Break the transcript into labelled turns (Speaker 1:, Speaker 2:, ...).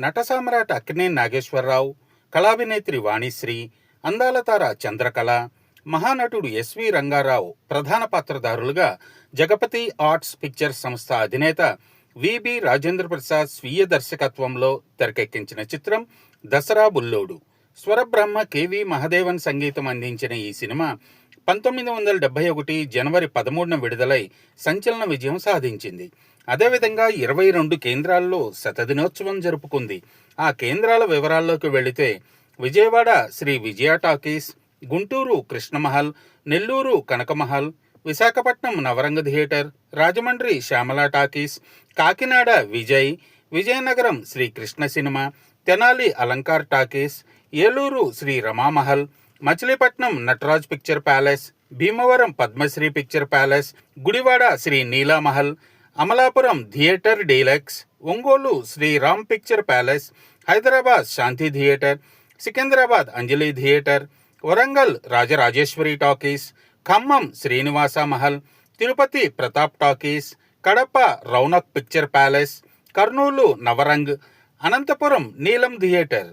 Speaker 1: నటసామ్రాట్ అక్కినే నాగేశ్వరరావు కళాభినేత్రి వాణిశ్రీ అందాల తార చంద్రకళ మహానటుడు ఎస్వి రంగారావు ప్రధాన పాత్రధారులుగా జగపతి ఆర్ట్స్ పిక్చర్స్ సంస్థ అధినేత విబి రాజేంద్ర ప్రసాద్ స్వీయ దర్శకత్వంలో తెరకెక్కించిన చిత్రం దసరా బుల్లోడు. స్వరబ్రహ్మ కెవి మహదేవన్ సంగీతం అందించిన ఈ సినిమా పంతొమ్మిది వందల డెబ్బై ఒకటి జనవరి పదమూడున విడుదలై సంచలన విజయం సాధించింది. అదేవిధంగా ఇరవై రెండు కేంద్రాల్లో శతదినోత్సవం జరుపుకుంది. ఆ కేంద్రాల వివరాల్లోకి వెళితే Vijayawada Sri Vijaya talkies Guntur Krishnamahal Nellore Kanakamahal Visakhapatnam Navaranga theatre Rajahmundry Shyamala talkies Kakinada Vijay Vizianagaram Sri Krishna cinema Tenali Alankar talkies Eluru Sri Ramamahal Machilipatnam Nataraj picture palace Bhimavaram Padmasri picture palace Gudivada Sri Neelamahal Amalapuram theatre deluxe Ongole Sri Ram picture palace Hyderabad Shanti theatre Secunderabad Anjali theatre Warangal Rajarajeshwari talkies Khammam Srinivasa Mahal Tirupati Pratap talkies Kadapa Raunak picture palace Kurnool Navrang Anantapuram Neelam theatre.